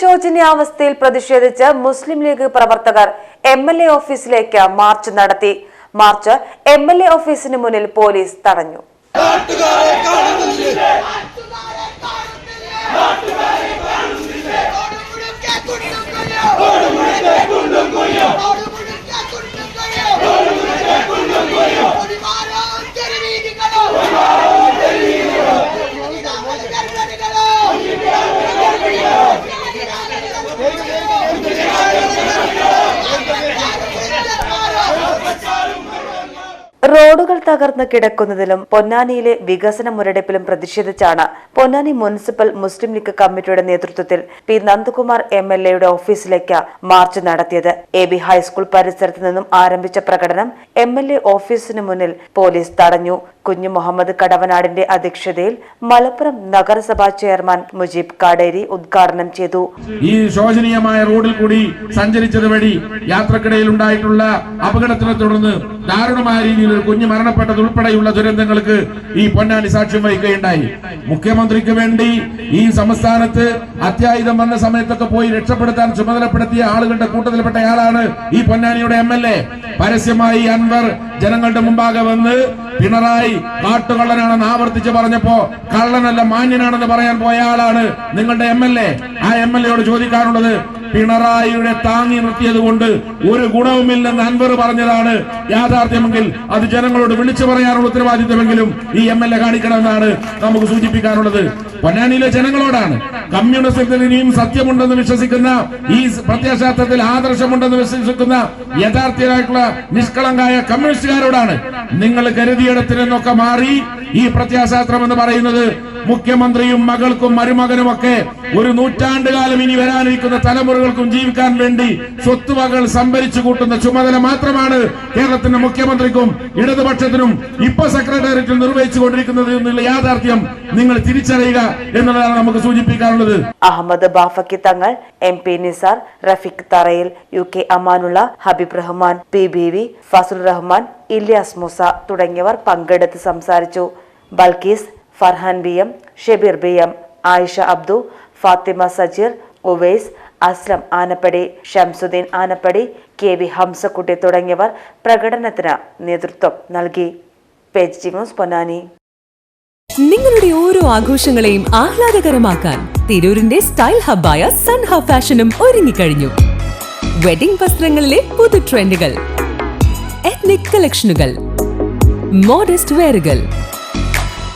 ശോചനീയാവസ്ഥയിൽ പ്രതിഷേധിച്ച് മുസ്ലിം ലീഗ് പ്രവർത്തകർ M L A ഓഫീസിലേക്ക് മാർച്ച് നടത്തി. മാർച്ച് എം എൽ എ ഓഫീസിന് മുന്നിൽ പോലീസ് തടഞ്ഞു. റോഡുകൾ തകർന്ന് കിടക്കുന്നതിലും പൊന്നാനിയിലെ വികസന മുരടിപ്പിലും പ്രതിഷേധിച്ചാണ് പൊന്നാനി മുനിസിപ്പൽ മുസ്ലിം ലീഗ് കമ്മിറ്റിയുടെ നേതൃത്വത്തിൽ പി നന്ദകുമാർ എം എൽ എയുടെ ഓഫീസിലേക്ക് മാർച്ച് നടത്തിയത്. എ ബി ഹൈസ്കൂൾ പരിസരത്ത് നിന്നും ആരംഭിച്ച പ്രകടനം എം എൽ എ ഓഫീസിന് മുന്നിൽ പോലീസ് തടഞ്ഞു. കുഞ്ഞു മുഹമ്മദ് കടവനാടിന്റെ അധ്യക്ഷതയിൽ മലപ്പുറം നഗരസഭാ ചെയർമാൻ മുജീബ് കാടേരി ഉദ്ഘാടനം ചെയ്തു. ഈ ശോചനീയമായ റോഡിൽ കൂടി സഞ്ചരിച്ചത് വഴി യാത്രക്കിടയിൽ ഉണ്ടായിട്ടുള്ള അപകടത്തിനെ തുടർന്ന് ദാരുണമായ രീതിയിൽ ഒരു കുഞ്ഞ് മരണപ്പെട്ടത് ഉൾപ്പെടെയുള്ള ദുരന്തങ്ങൾക്ക് ഈ പൊന്നാനി സാക്ഷ്യം വഹിക്കുകയുണ്ടായി. മുഖ്യമന്ത്രിക്ക് വേണ്ടി ഈ സംസ്ഥാനത്ത് അത്യായുധം വന്ന സമയത്തൊക്കെ പോയി രക്ഷപ്പെടുത്താൻ ചുമതലപ്പെടുത്തിയ ആളുകളുടെ കൂട്ടത്തിൽപ്പെട്ടയാളാണ് ഈ പൊന്നാനിയുടെ എം എൽ എ. പരസ്യമായി അൻവർ ജനങ്ങളുടെ മുമ്പാകെ വന്ന് പിണറായി കാട്ടുകള്ളനാണെന്ന് ആവർത്തിച്ച് പറഞ്ഞപ്പോ കള്ളനല്ല മാന്യനാണെന്ന് പറയാൻ പോയ ആളാണ് നിങ്ങളുടെ എം എൽ എ. ആ എം എൽ എയോട് ചോദിക്കാനുള്ളത് പിണറായിയുടെ താങ്ങി നിർത്തിയത് കൊണ്ട് ഒരു ഗുണവുമില്ലെന്ന് അൻവർ പറഞ്ഞതാണ്. യാഥാർത്ഥ്യമെങ്കിൽ അത് ജനങ്ങളോട് വിളിച്ചു പറയാനുള്ള ഉത്തരവാദിത്തമെങ്കിലും ഈ എം എൽ എ കാണിക്കണമെന്നാണ് നമുക്ക് സൂചിപ്പിക്കാനുള്ളത്. പൊന്നാനിയിലെ ജനങ്ങളോടാണ്. കമ്മ്യൂണിസത്തിൽ ഇനിയും സത്യമുണ്ടെന്ന് വിശ്വസിക്കുന്ന ഈ പ്രത്യയശാസ്ത്രത്തിൽ ആദർശമുണ്ടെന്ന് വിശ്വസിക്കുന്ന യഥാർത്ഥരായിട്ടുള്ള നിഷ്കളങ്കായ കമ്മ്യൂണിസ്റ്റുകാരോടാണ്. നിങ്ങൾ കരുതിയിടത്തിൽ നിന്നൊക്കെ മാറി ഈ പ്രത്യാശാസ്ത്രം എന്ന് പറയുന്നത് മുഖ്യമന്ത്രിയും മകൾക്കും മരുമകനും ഒക്കെ ഒരു നൂറ്റാണ്ടുകാലം ഇനി വരാനിരിക്കുന്ന തലമുറകൾക്കും ജീവിക്കാൻ വേണ്ടി സ്വത്തുവകൾ സംഭരിച്ചു കൂട്ടുന്ന ചുമതല മാത്രമാണ് കേരളത്തിന്റെ മുഖ്യമന്ത്രിക്കും ഇടതുപക്ഷത്തിനും ഇപ്പൊ സെക്രട്ടേറിയറ്റിൽ നിർവഹിച്ചു കൊണ്ടിരിക്കുന്നത് എന്നുള്ള യാഥാർത്ഥ്യം നിങ്ങൾ തിരിച്ചറിയുക എന്നുള്ളതാണ് നമുക്ക് സൂചിപ്പിക്കാനുള്ളത്. അഹമ്മദ് ബാഫക്കി തങ്ങൾ M P Nisar Rafeeq Tharayil U K Amanulla Habeeb Rahman P B V Fazul Rahman Ilyas Musa തുടങ്ങിയവർ പങ്കെടുത്ത് സംസാരിച്ചു. Balkees Farhan B M Shebeer B M Ayisha Abdu Fathima Sajeer Uvais Aslam Anappadi Shamsudheen Anappadi K V Hamzakutty തുടങ്ങിയവർ പ്രകടനത്തിന് നേതൃത്വം നൽകി. പൊന്നാനി. നിങ്ങളുടെ ഓരോ ആഘോഷങ്ങളെയും ആഹ്ലാദകരമാക്കാൻ തിരൂരിന്റെ സ്റ്റൈൽ ഹബ്ബായ സൺ ഹബ് ഫാഷനും ഒരുങ്ങിക്കഴിഞ്ഞു. വെഡിംഗ് വസ്ത്രങ്ങളിലെ പുതു ട്രെൻഡുകൾ എത്നിക് കളക്ഷനുകൾ മോഡസ്റ്റ് വെയറുകൾ